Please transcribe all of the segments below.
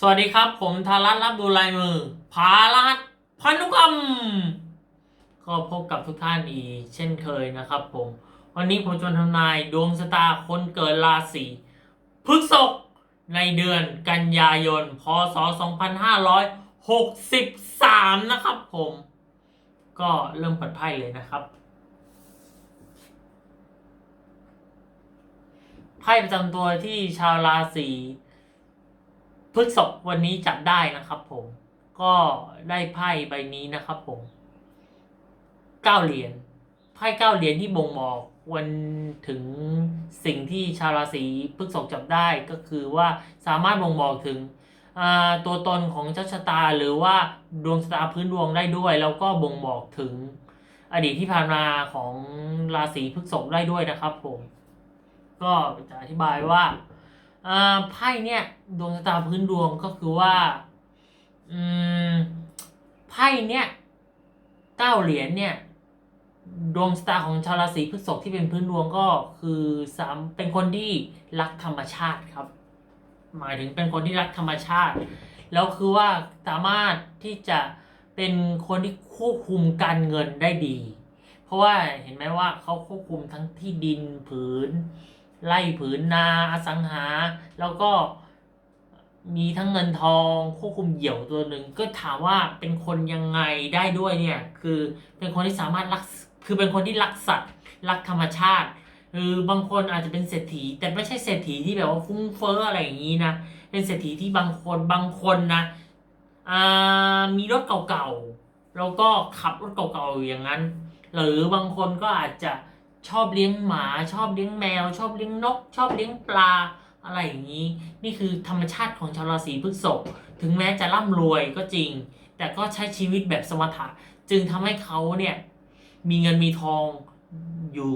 สวัสดีครับ ผมธารัตน์รับดูลายมือพาลัดพันุกรรม ก็พบกับทุกท่านอีกเช่นเคยนะครับผม วันนี้ผมจะทำนายดวงชะตาคนเกิดราศีพฤษภในเดือนกันยายน พศ 2563 นะครับผม ก็เริ่มเปิดไพ่เลยนะครับไพ่ประจำตัวที่ชาวราศี พฤกษภวันนี้จับได้นะครับผมก็ได้ไพ่ใบนี้นะครับผมเก้าเหรียญไพ่เก้าเหรียญที่บ่งบอกวันถึงสิ่งที่ชาวราศีพฤกษภจับได้ก็คือว่าสามารถบ่งบอกถึงตัวตนของเจ้าชะตาหรือว่าดวงชะตาพื้นดวงได้ด้วย แล้วก็บ่งบอกถึงอดีตที่ผ่านมาของราศีพฤกษภได้ด้วยนะครับผม ก็จะอธิบายว่า ไพ่เนี่ยดวงชะตาพื้นดวงก็คือว่าอืมไพ่เนี่ยเก้าเหรียญเนี่ยดวงชะตาของชาวราศีพฤษภที่เป็นพื้นดวงก็คือสามเป็นคนที่รักธรรมชาติครับ หมายถึงเป็นคนที่รักธรรมชาติ แล้วคือว่าสามารถที่จะเป็นคนที่ควบคุมการเงินได้ดี เพราะว่าเห็นไหมว่าเขาควบคุมทั้งที่ดินผืน ไร่ผืนนาอสังหา แล้วก็มีทั้งเงินทองควบคุมเหยี่ยวตัวหนึ่งก็ถามว่าเป็นคนยังไงได้ด้วยเนี่ยคือเป็นคนที่สามารถรักคือเป็นคนที่รักสัตว์รักธรรมชาติคือบางคนอาจจะเป็นเศรษฐี แต่ไม่ใช่เศรษฐีที่แบบว่าฟุ้งเฟ้ออะไรอย่างนี้นะเป็นเศรษฐีที่บางคนบางคนนะอ่ามีรถเก่าๆแล้วก็ขับรถเก่าๆอย่างนั้น หรือบางคนก็อาจจะ ชอบเลี้ยงหมาชอบเลี้ยงแมว ชอบเลี้ยงนก ชอบเลี้ยงปลาอะไรอย่างนี้ นี่คือธรรมชาติของชาวราศีพฤษภถึงแม้จะร่ำรวยก็จริง แต่ก็ใช้ชีวิตแบบสมถะจึงทำให้เขาเนี่ยมีเงินมีทองอยู่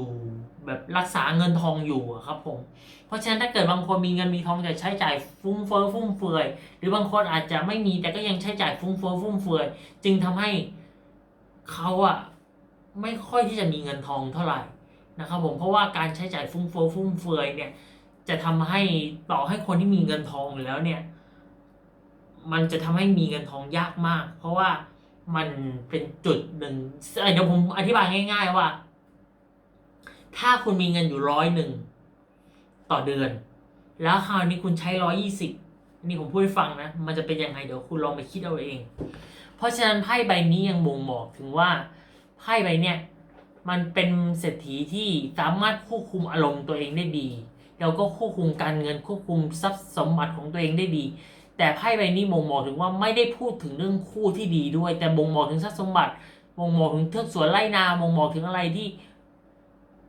แบบรักษาเงินทองอยู่ครับผม เพราะฉะนั้นถ้าเกิดบางคนมีเงินมีทองแต่ใช้จ่ายฟุ้งเฟ้อฟุ่มเฟือย หรือบางคนอาจจะไม่มีแต่ก็ยังใช้จ่ายฟุ้งเฟ้อฟุ่มเฟือย จึงทำให้เขาอะไม่ค่อยที่จะมีเงินทองเท่าไหร่ นะครับผมเพราะว่าการใช้จ่ายฟุ้งเฟ้อฟุ่มเฟือยเนี่ย จะทำให้ต่อให้คนที่มีเงินทองอยู่แล้วเนี่ย มันจะทำให้มีเงินทองยากมาก เพราะว่ามันเป็นจุดหนึ่งเดี๋ยวผมอธิบายง่าย ๆ ว่า ถ้าคุณมีเงินอยู่ร้อยหนึ่งต่อเดือน แล้วคราวนี้คุณใช้ร้อยี่สิบนี่ผมพูดให้ฟังนะ มันจะเป็นยังไงเดี๋ยวคุณลองไปคิดเอาเอง เพราะฉะนั้นไพ่ใบนี้ยังบ่งบอกถึงว่าไพ่ใบเนี่ย มันเป็นเศรษฐีที่สามารถควบคุมอารมณ์ตัวเองได้ดี แล้วก็ควบคุมการเงินควบคุมทรัพย์สมบัติของตัวเองได้ดี แต่ไพ่ใบนี้บ่งบอกถึงว่าไม่ได้พูดถึงเรื่องคู่ที่ดีด้วย แต่บ่งบอกถึงทรัพย์สมบัติบ่งบอกถึงเทือกสวนไร่นาบ่งบอกถึงอะไรที่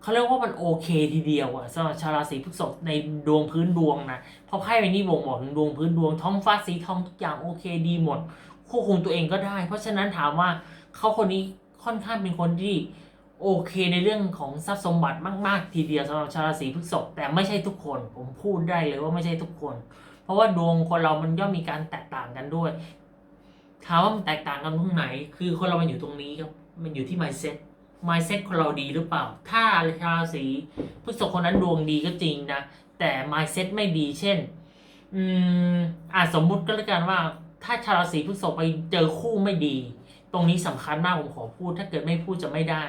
เขาเรียกว่ามันโอเคทีเดียวอะสำหรับชาวราศีพฤษภในดวงพื้นดวงนะเพราะไพ่ใบนี้บ่งบอกถึงดวงพื้นดวงท้องฟ้าสีทองทุกอย่างโอเคดีหมดควบคุมตัวเองก็ได้ เพราะฉะนั้นถามว่าเขาคนนี้ค่อนข้างเป็นคนที่ โอเคในเรื่องของทรัพย์สมบัติมาก ๆ ทีเดียวสำหรับชาวราศีพฤษภแต่ไม่ใช่ทุกคน ผมพูดได้เลยว่าไม่ใช่ทุกคน เพราะว่าดวงคนเรามันย่อมมีการแตกต่างกันด้วยถามว่ามันแตกต่างกันตรงไหน คือคนเรามันอยู่ตรงนี้ครับมันอยู่ที่ mindset mindset คนเราดีหรือเปล่า ถ้าชาวราศีพฤษภคนนั้นดวงดีก็จริงนะแต่ mindset ไม่ดีเช่น อืมอ่าสมมุติก็แล้วกันว่า ถ้าชาวราศีพฤษภไปเจอคู่ไม่ดี ตรงนี้สำคัญมากผมขอพูด ถ้าเกิดไม่พูดจะไม่ได้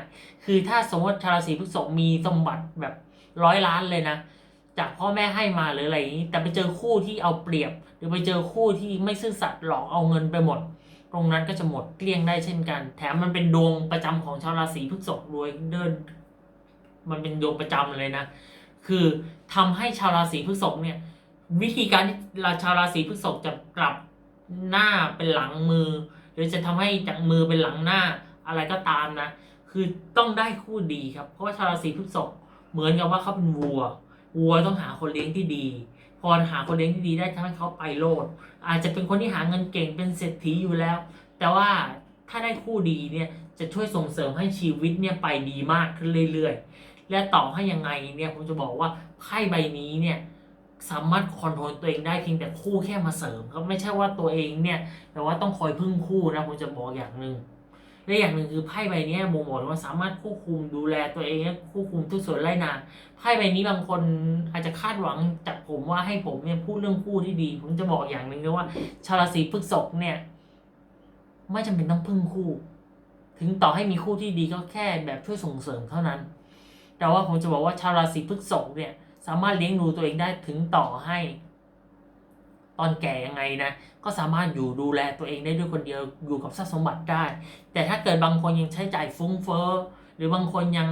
คือถ้าสมมติชาวราศีพฤษภมีสมบัติแบบร้อยล้านเลยนะ จากพ่อแม่ให้มาหรืออะไรอย่างนี้ แต่ไปเจอคู่ที่เอาเปรียบ หรือไปเจอคู่ที่ไม่ซื่อสัตย์หลอกเอาเงินไปหมด ตรงนั้นก็จะหมดเกลี้ยงได้เช่นกัน แถมมันเป็นดวงประจำของชาวราศีพฤษภด้วยเดิน มันเป็นดวงประจำเลยนะ คือทำให้ชาวราศีพฤษภเนี่ยวิธีการที่ชาวราศีพฤษภจะกลับหน้าเป็นหลังมือ หรือจะทำให้จากมือเป็นหลังหน้าอะไรก็ตามนะ คือต้องได้คู่ดีครับ เพราะว่าชาวราศีพฤษภเหมือนกับว่าเขาเป็นวัว วัวต้องหาคนเลี้ยงที่ดี พอหาคนเลี้ยงที่ดีได้ทำให้เขาไปโลด อาจจะเป็นคนที่หาเงินเก่งเป็นเศรษฐีอยู่แล้ว แต่ว่าถ้าได้คู่ดีเนี่ยจะช่วยส่งเสริมให้ชีวิตเนี่ยไปดีมากขึ้นเรื่อยๆ และต่อให้ยังไงเนี่ยผมจะบอกว่าไพ่ใบนี้เนี่ย สามารถคอนโทรลตัวเองได้เพียงแต่คู่แค่มาเสริมครับไม่ใช่ว่าตัวเองเนี่ย แต่ว่าต้องคอยพึ่งคู่นะผมจะบอกอย่างหนึ่งและอย่างหนึ่งคือไพ่ใบนี้บ่งบอกว่าสามารถควบคุมดูแลตัวเองและควบคุมทุกส่วนไร่นาไพ่ใบนี้บางคนอาจจะคาดหวังจากผมว่าให้ผมเนี่ยพูดเรื่องคู่ที่ดี ผมจะบอกอย่างหนึ่งเลยว่าชาวราศีพฤษภเนี่ย ไม่จำเป็นต้องพึ่งคู่ ถึงต่อให้มีคู่ที่ดีก็แค่แบบช่วยส่งเสริมเท่านั้น แต่ว่าผมจะบอกว่าชาวราศีพฤษภเนี่ย สามารถเลี้ยงดูตัวเองได้ถึงต่อให้ ตอนแก่ยังไงนะ ก็สามารถอยู่ดูแลตัวเองได้ด้วยคนเดียวอยู่กับทรัพย์สมบัติได้ แต่ถ้าเกิดบางคนยังใช้จ่ายฟุ้งเฟ้อหรือบางคนยัง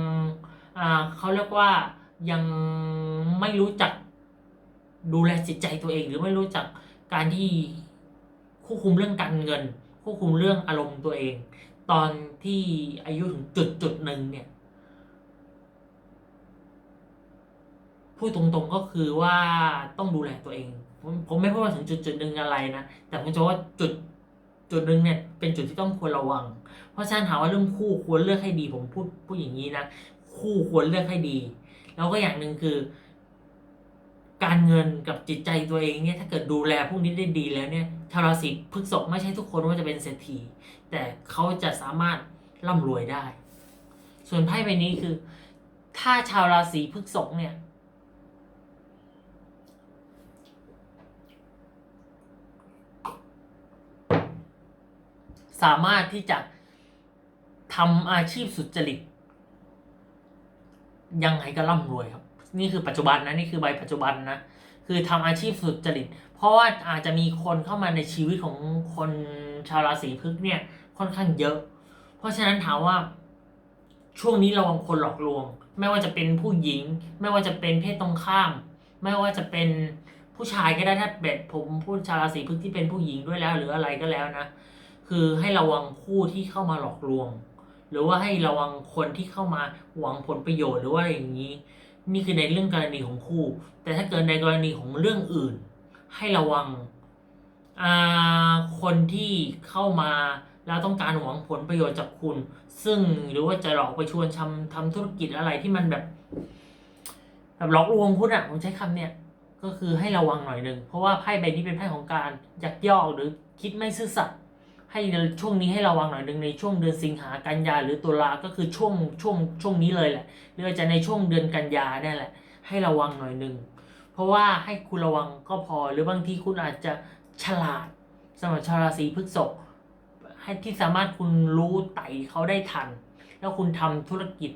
อ่าเขาเรียกว่ายังไม่รู้จักดูแลจิตใจตัวเอง หรือไม่รู้จักการที่ควบคุมเรื่องการเงินควบคุมเรื่องอารมณ์ตัวเอง ตอนที่อายุถึงจุดจุดหนึ่งเนี่ย พูดตรงๆก็คือว่าต้องดูแลตัวเอง ผมผมไม่พูดว่าถึงจุดจุดหนึ่งอะไรนะ แต่ผมจะว่าจุดจุดหนึ่งเนี่ยเป็นจุดที่ต้องควรระวัง เพราะฉะนั้นถามว่าเรื่องคู่ควรเลือกให้ดี ผมพูดพูดอย่างนี้นะ คู่ควรเลือกให้ดี แล้วก็อย่างหนึ่งคือ การเงินกับจิตใจตัวเองเนี่ยถ้าเกิดดูแลพวกนี้ได้ดีแล้วเนี่ยชาวราศีพฤษภไม่ใช่ทุกคนว่าจะเป็นเศรษฐีแต่เขาจะสามารถร่ำรวยได้ ส่วนไพ่ใบนี้คือ ถ้าชาวราศีพฤษภเนี่ย สามารถที่จะทำอาชีพสุจริต ยังไงก็ร่ำรวยครับ นี่คือปัจจุบันนะนี่คือใบปัจจุบันนะคือทำอาชีพสุจริต เพราะว่าอาจจะมีคนเข้ามาในชีวิตของคนชาวราศีพฤษภเนี่ยค่อนข้างเยอะ เพราะฉะนั้นถามว่าช่วงนี้ระวังคนหลอกลวง ไม่ว่าจะเป็นผู้หญิง ไม่ว่าจะเป็นเพศตรงข้าม ไม่ว่าจะเป็นผู้ชายก็ได้ถ้าเบ็ดผมพูดชาวราศีพฤษภที่เป็นผู้หญิงด้วยแล้ว หรืออะไรก็แล้วนะ คือให้ระวังคู่ที่เข้ามาหลอกลวง หรือว่าให้ระวังคนที่เข้ามาหวังผลประโยชน์หรือว่าอะไรอย่างนี้ นี่คือในเรื่องกรณีของคู่ แต่ถ้าเกิดในกรณีของเรื่องอื่น ให้ระวังอ่าคนที่เข้ามาแล้วต้องการหวังผลประโยชน์จากคุณ ซึ่งหรือว่าจะหลอกไปชวนทำทำธุรกิจอะไรที่มันแบบแบบหลอกลวงคุณอะผมใช้คำเนี่ยก็คือให้ระวังหน่อยหนึ่งเพราะว่าไพ่ใบนี้เป็นไพ่ของการยักยอกหรือคิดไม่ซื่อสัตย์ ให้ช่วงนี้ให้ระวังหน่อยหนึ่งในช่วงเดือนสิงหากันยาหรือตุลาก็คือช่วงช่วงช่วงนี้เลยแหละหรืออาจจะในช่วงเดือนกันยาเนี่ยแหละ ให้ระวังหน่อยหนึ่งเพราะว่าให้คุณระวังก็พอหรือบางทีคุณอาจจะฉลาดสำหรับชาวราศีพฤษภให้ที่สามารถคุณรู้ไต่เขาได้ทัน แล้วคุณทำธุรกิจ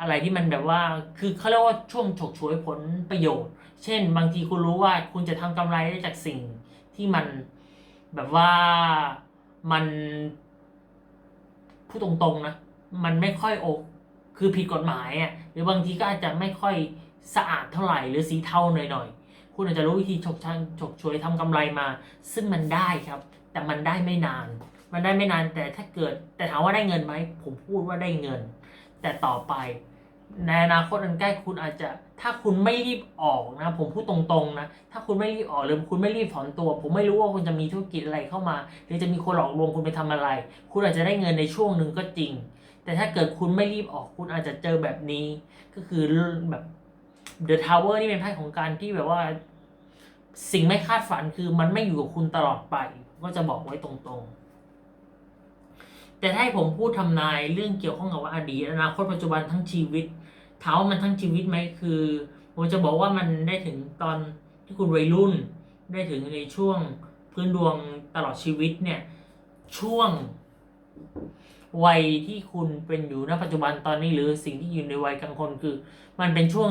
อะไรที่มันแบบว่าคือเขาเรียกว่าช่วงฉกฉวยผลประโยชน์ เช่น บางทีคุณรู้ว่าคุณจะทำกำไรได้จากสิ่งที่มันแบบว่า มันพูดตรงๆนะ มันไม่ค่อยโอคือผิดกฎหมายอะหรือบางทีก็อาจจะไม่ค่อยสะอาดเท่าไหร่หรือสีเทาหน่อยๆ คุณอาจจะรู้วิธีฉกชังฉกฉวยทำกำไรมา ซึ่งมันได้ครับ แต่มันได้ไม่นาน มันได้ไม่นานแต่ถ้าเกิด แต่ถามว่าได้เงินไหมผมพูดว่าได้เงิน แต่ต่อไป ในอนาคตอันใกล้คุณอาจจะ ถ้าคุณไม่รีบออกนะ ผมพูดตรงๆนะ ถ้าคุณไม่รีบออกหรือคุณไม่รีบถอนตัว ผมไม่รู้ว่าคุณจะมีธุรกิจอะไรเข้ามา หรือจะมีคนหลอกลวงคุณไปทำอะไร คุณอาจจะได้เงินในช่วงหนึ่งก็จริง แต่ถ้าเกิดคุณไม่รีบออกคุณอาจจะเจอแบบนี้ ก็คือแบบ The Tower นี่เป็นไพ่ของการที่แบบว่า สิ่งไม่คาดฝันคือมันไม่อยู่กับคุณตลอดไป ก็จะบอกไว้ตรงๆ แต่ถ้าให้ผมพูดทำนายเรื่องเกี่ยวข้องกับว่าอดีตอนาคตปัจจุบันทั้งชีวิตถามว่ามันทั้งชีวิตไหมคือ ผมจะบอกว่ามันได้ถึงตอนที่คุณวัยรุ่น ได้ถึงในช่วงพื้นดวงตลอดชีวิตเนี่ยช่วงวัยที่คุณเป็นอยู่ณปัจจุบันตอนนี้หรือสิ่งที่อยู่ในวัยกลางคนคือ มันเป็นช่วง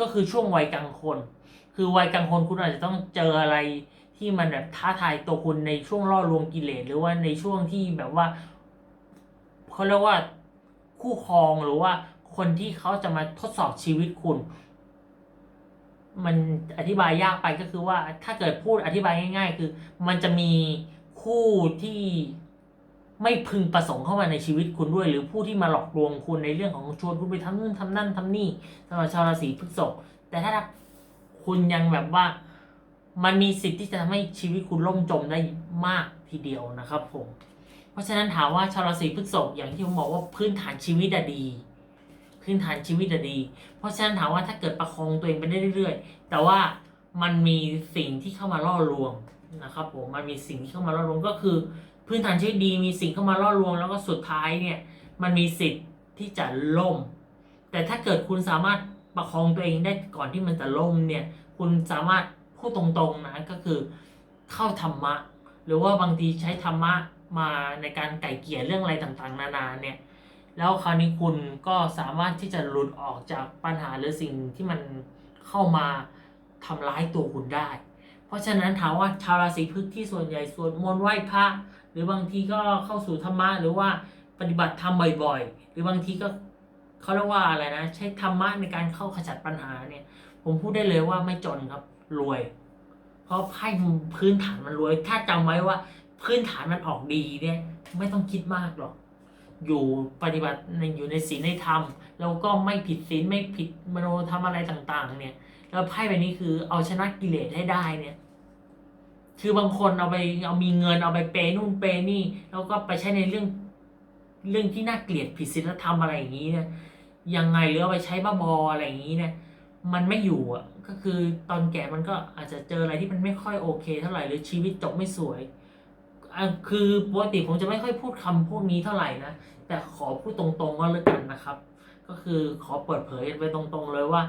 ก็คือช่วงวัยกลางคน คือวัยกลางคนคุณอาจจะต้องเจออะไรที่มันแบบท้าทายตัวคุณในช่วงล่อลวงกิเลสหรือว่าในช่วงที่แบบว่า เขาเรียกว่าคู่ครองหรือว่าคนที่เขาจะมาทดสอบชีวิตคุณ มันอธิบายยากไปก็คือว่าถ้าเกิดพูดอธิบายง่าย ๆ คือ มันจะมีคู่ที่ไม่พึงประสงค์เข้ามาในชีวิตคุณด้วย หรือผู้ที่มาหลอกลวงคุณในเรื่องของชวนคุณไปทำนู่นทำนั่นทำนี่สำหรับชาวราศีพฤษภแต่ถ้าคุณยังแบบว่า มันมีสิทธิ์ที่จะทำให้ชีวิตคุณล่มจมได้มากทีเดียวนะครับผม เพราะฉะนั้นถามว่าชาวราศีพฤษภอย่างที่ผมบอกว่าพื้นฐานชีวิตดี พื้นฐานชีวิตดี เพราะฉะนั้นถามว่าถ้าเกิดประคองตัวเองไปได้เรื่อย ๆ แต่ว่ามันมีสิ่งที่เข้ามาล่อลวงนะครับผมมันมีสิ่งที่เข้ามาล่อลวงก็คือ พื้นฐานชีวิตดีมีสิ่งเข้ามาล่อลวง แล้วก็สุดท้ายเนี่ยมันมีสิทธิ์ที่จะล่ม แต่ถ้าเกิดคุณสามารถประคองตัวเองได้ก่อนที่มันจะล่มเนี่ยคุณสามารถพูดตรงๆนะก็คือเข้าธรรมะ หรือว่าบางทีใช้ธรรมะ มาในการไก่เกลี่ยเรื่องอะไรต่างๆ นานาเนี่ยแล้วคราวนี้คุณก็สามารถที่จะหลุดออกจากปัญหาหรือสิ่งที่มันเข้ามาทำร้ายตัวคุณได้ เพราะฉะนั้นถามว่าชาวราศีพฤษที่ส่วนใหญ่สวดมนต์ไหว้พระหรือบางทีก็เข้าสู่ธรรมะหรือว่าปฏิบัติธรรมบ่อยๆ หรือบางทีก็เขาเรียกว่าอะไรนะ ใช้ธรรมะในการเข้าขจัดปัญหาเนี่ย ผมพูดได้เลยว่าไม่จนครับรวย เพราะไพ่พื้นฐานมันรวย ถ้าจำไว้ว่า พื้นฐานมันออกดีเนี่ย ไม่ต้องคิดมากหรอก อยู่ปฏิบัติในอยู่ในศีลในธรรมแล้วก็ไม่ผิดศีลไม่ผิดมโนธรรมอะไรต่างๆ เนี่ย แล้วไพ่ใบนี้คือเอาชนะกิเลสให้ได้เนี่ย คือบางคนเอาไปเอามีเงินเอาไปเปยนู่นเปยนี่ แล้วก็ไปใช้ในเรื่องเรื่องที่น่าเกลียดผิดศีลธรรมอะไรอย่างนี้เนี่ยยังไงหรือเอาไปใช้บ้าบออะไรอย่างนี้เนี่ยมันไม่อยู่อะก็คือตอนแก่มันก็อาจจะเจออะไรที่มันไม่ค่อยโอเค เท่าไหร่หรือชีวิตจบไม่สวย คือปกติผมจะไม่ค่อยพูดคำพวกนี้เท่าไหร่นะ แต่ขอพูดตรงๆก็แล้วกันนะครับ ก็คือขอเปิดเผยไปตรงๆเลยว่า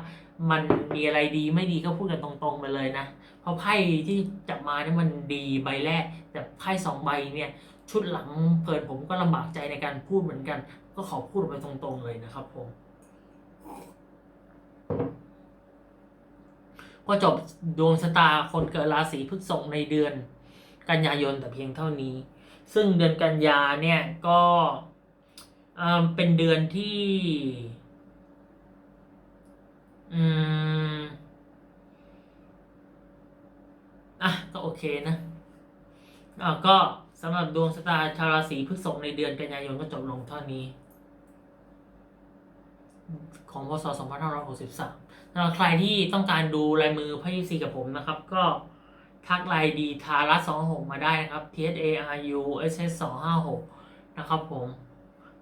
มันมีอะไรดีไม่ดีก็พูดกันตรงๆไปเลยนะ เพราะไพ่ที่จับมาเนี่ยมันดีใบแรก แต่ไพ่สองใบเนี่ย ชุดหลังเปิดผมก็ลำบากใจในการพูดเหมือนกัน ก็ขอพูดไปตรงๆเลยนะครับผมก็จบดวงชะตาคนเกิดราศีพฤษภในเดือน กันยายนแต่เพียงเท่านี้ ซึ่งเดือนกันยาเนี่ยก็อ่าเป็นเดือนที่อืมอะก็โอเคนะอ่าก็สำหรับดวงชะตาชาวราศีพฤษภในเดือนกันยายนก็จบลงเท่านี้ ของพศ2563สำหรับใครที่ต้องการดูลายมือไพ่ยิปซีกับผมนะครับ ก็ ทักไลน์ดีทารัส26มาได้นะครับ T S A R U S S 256นะครับผม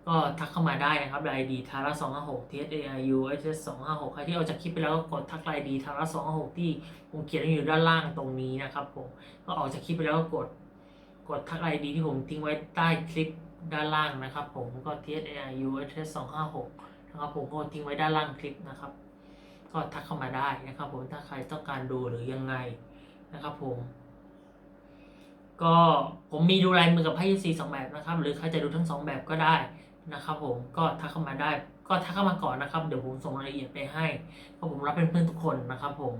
ก็ทักเข้ามาได้นะครับไลน์ดีทารัส256 T S A R U S S 256ใครที่เอาจากคลิปไปแล้วก็กดทักไลน์ดีทารัส256ที่ผมเขียนไว้อยู่ด้านล่างตรงนี้นะครับผมก็ออกจากคลิปไปแล้วก็กดกดทักไลน์ดีที่ผมทิ้งไว้ใต้คลิปด้านล่างนะครับ ผมก็ T S A R U S S 256นะครับผมก็ทิ้งไว้ด้านล่างคลิปนะครับ ก็ทักเข้ามาได้นะครับ ผมถ้าใครต้องการดูหรือยังไง นะครับผม ก็ผมมีดูลายมือกับไพ่ซีสองแบบนะครับ หรือใครจะดูทั้งสองแบบก็ได้นะครับ ผมก็ทักเข้ามาได้ ก็ทักเข้ามาก่อนนะครับ เดี๋ยวผมส่งรายละเอียดไปให้เพราะผมรับเป็นเพื่อนทุกคนนะครับ ผม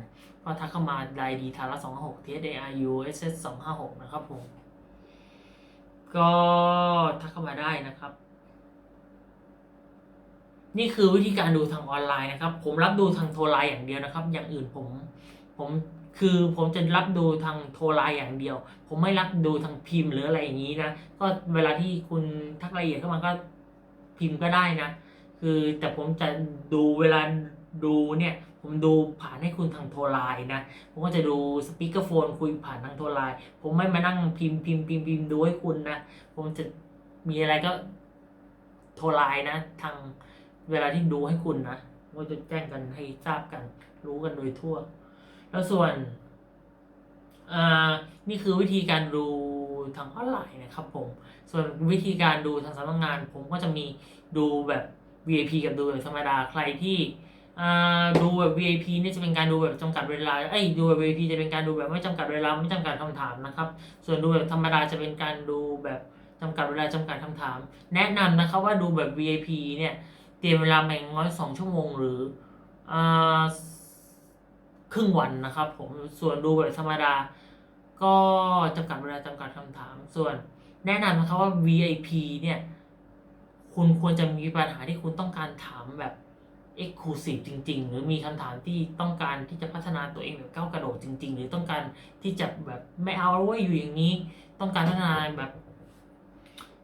ก็ทักเข้ามาไลน์ดีทาระสองหก T S A R U S S สองห้าหกนะครับผมก็ทักเข้ามาได้นะครับ นี่คือวิธีการดูทางออนไลน์นะครับ ผมรับดูทางโทรไลน์อย่างเดียวนะครับ อย่างอื่นผม ผมคือผมจะรับดูทางโทรไลน์อย่างเดียว ผมไม่รับดูทางพิมพ์หรืออะไรอย่างนี้นะ ก็เวลาที่คุณทักรายละเอียดเข้ามาก็พิมพ์ก็ได้นะ คือแต่ผมจะดูเวลาดูเนี่ยผมดูผ่านให้คุณทางโทรไลน์นะ ผมก็จะดูสปีกเกอร์โฟนคุยผ่านทางโทรไลน์ ผมไม่มานั่งพิมพ์พิมพ์พิมพ์พิมพ์ดูให้คุณนะ ผมจะมีอะไรก็โทรไลน์นะ ทางเวลาที่ดูให้คุณนะก็จะแจ้งกันให้ทราบกัน รู้กันโดยทั่ว แล้วส่วนอ่านี่คือวิธีการดูทางออนไลน์นะครับผม ส่วนวิธีการดูทางสำนักงาน ผมก็จะมีดูแบบ VIP กับดูแบบธรรมดาใครที่อ่าดูแบบ VIP เนี่ยจะเป็นการดูแบบจำกัดเวลาเอ้ยดูแบบ VIP จะเป็นการดูแบบไม่จำกัดเวลาไม่จำกัดคำถามนะครับ ส่วนดูแบบธรรมดาจะเป็นการดูแบบจำกัดเวลาจำกัดคำถาม แนะนำนะครับว่าดูแบบ VIP เนี่ยเตรียมเวลาแม่งน้อยสองชั่วโมงหรืออ่า ครึ่งวันนะครับ ผมส่วนดูแบบธรรมดา ก็จำกัดเวลาจำกัดคำถาม ส่วนแนะนำนะครับว่า VIP เนี่ย คุณควรจะมีปัญหาที่คุณต้องการถามแบบ Exclusive จริง ๆ หรือมีคำถามที่ต้องการที่จะพัฒนาตัวเองแบบก้าวกระโดดจริง ๆ หรือต้องการที่จะแบบไม่เอาแล้วเว้ยอยู่อย่างนี้ ต้องการพัฒนาแบบ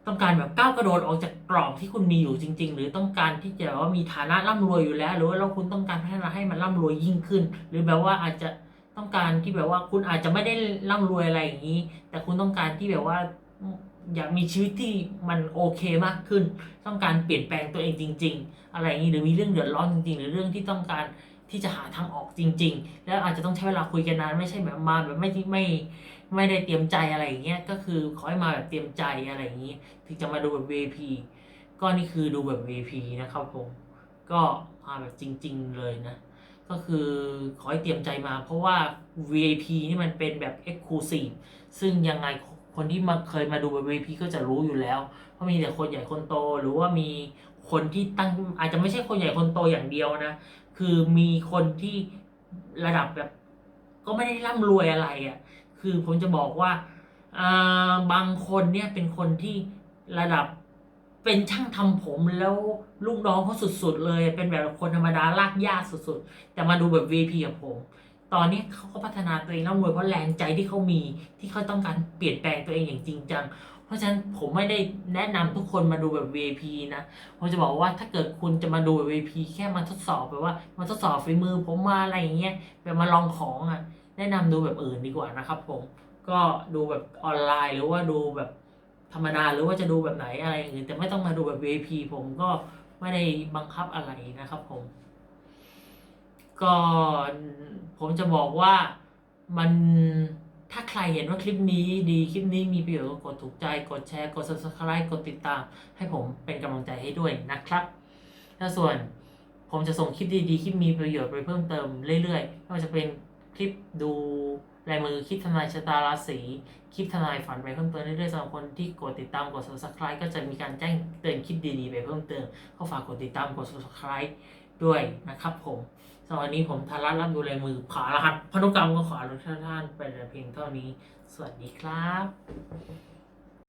ต้องการแบบก้าวกระโดดออกจากกรอบที่คุณมีอยู่จริง ๆ หรือต้องการที่จะแบบว่ามีฐานะร่ำรวยอยู่แล้ว หรือว่าเราคุณต้องการพัฒนาให้มันร่ำรวยยิ่งขึ้น หรือแบบว่าอาจจะต้องการที่แบบว่าคุณอาจจะไม่ได้ร่ำรวยอะไรอย่างนี้ แต่คุณต้องการที่แบบว่าอยากมีชีวิตที่มันโอเคมากขึ้น ต้องการเปลี่ยนแปลงตัวเองจริง ๆ อะไรอย่างนี้หรือมีเรื่องเดือดร้อนจริง ๆ หรือเรื่องที่ต้องการที่จะหาทางออกจริง ๆ แล้วอาจจะต้องใช้เวลาคุยกันนานไม่ใช่แบบมาแบบไม่ไม่ ไม่ได้เตรียมใจอะไรอย่างเงี้ยก็คือขอให้มาแบบเตรียมใจอะไรอย่างงี้ถึงจะมาดูแบบ VIP ก็นี่คือดูแบบ VIP นะครับผมก็มาแบบจริง ๆ เลยนะ ก็คือขอให้เตรียมใจมา เพราะว่า VIP นี่มันเป็นแบบ Exclusive ซึ่งยังไงคนที่มาเคยมาดูแบบ VIP ก็จะรู้อยู่แล้ว เพราะมีแต่คนใหญ่คนโตหรือว่ามีคนที่ตั้งอาจจะไม่ใช่คนใหญ่คนโตอย่างเดียวนะ คือมีคนที่ระดับแบบ ก็ไม่ได้ร่ำรวยอะไรอะ่ะ คือผมจะบอกว่าาบางคนเนี่ยเป็นคนที่ระดับเป็นช่างทำผมแล้วลูกน้องเขาสุดๆ เลย เป็นแบบคนธรรมดาลากยากสุดๆ แต่มาดูแบบ VP กับผม ตอนนี้เขาก็พัฒนาตัวเองร่ำรวยเพราะแรงใจที่เขามีที่เขาต้องการเปลี่ยนแปลงตัวเองอย่างจริงจัง เพราะฉะนั้นผมไม่ได้แนะนำทุกคนมาดูแบบ V.P นะผมจะบอกว่าถ้าเกิดคุณจะมาดูแบบ V.P แค่มาทดสอบแบบว่ามาทดสอบฝีมือผมมาอะไรอย่างเงี้ยแบบมาลองของอะ แนะนำดูแบบอื่นดีกว่านะครับผมก็ดูแบบออนไลน์หรือว่าดูแบบธรรมดาหรือว่าจะดูแบบไหนอะไรอย่างอื่น แต่ไม่ต้องมาดูแบบ VIP ผมก็ไม่ได้บังคับอะไรนะครับผม ก็ผมจะบอกว่ามันถ้าใครเห็นว่าคลิปนี้ดีคลิปนี้มีประโยชน์ก็กดถูกใจ กดแชร์ กด subscribe กดติดตาม ให้ผมเป็นกำลังใจให้ด้วยนะครับถ้าส่วนผมจะส่งคลิปดีๆคลิปมีประโยชน์ไปเพิ่มเติมเรื่อยๆไม่ว่าจะเป็น ลิปดูลายมือคลิปทนายชะตาราศีคลิปทนายฝันไปเพิ่มเติมเรื่อยๆสำหรับคนที่กดติดตามกด subscribe ก็จะมีการแจ้งเตือนคลิปดีๆไปเพิ่มเติมก็ฝากกดติดตามกด subscribe ด้วยนะครับผมสำหรับวันนี้ผมธารัตน์รับดูลายมือขอรหัสพนุกรรมก็ขออนุญาตท่านไปแต่เพียงเท่านี้ สวัสดีครับ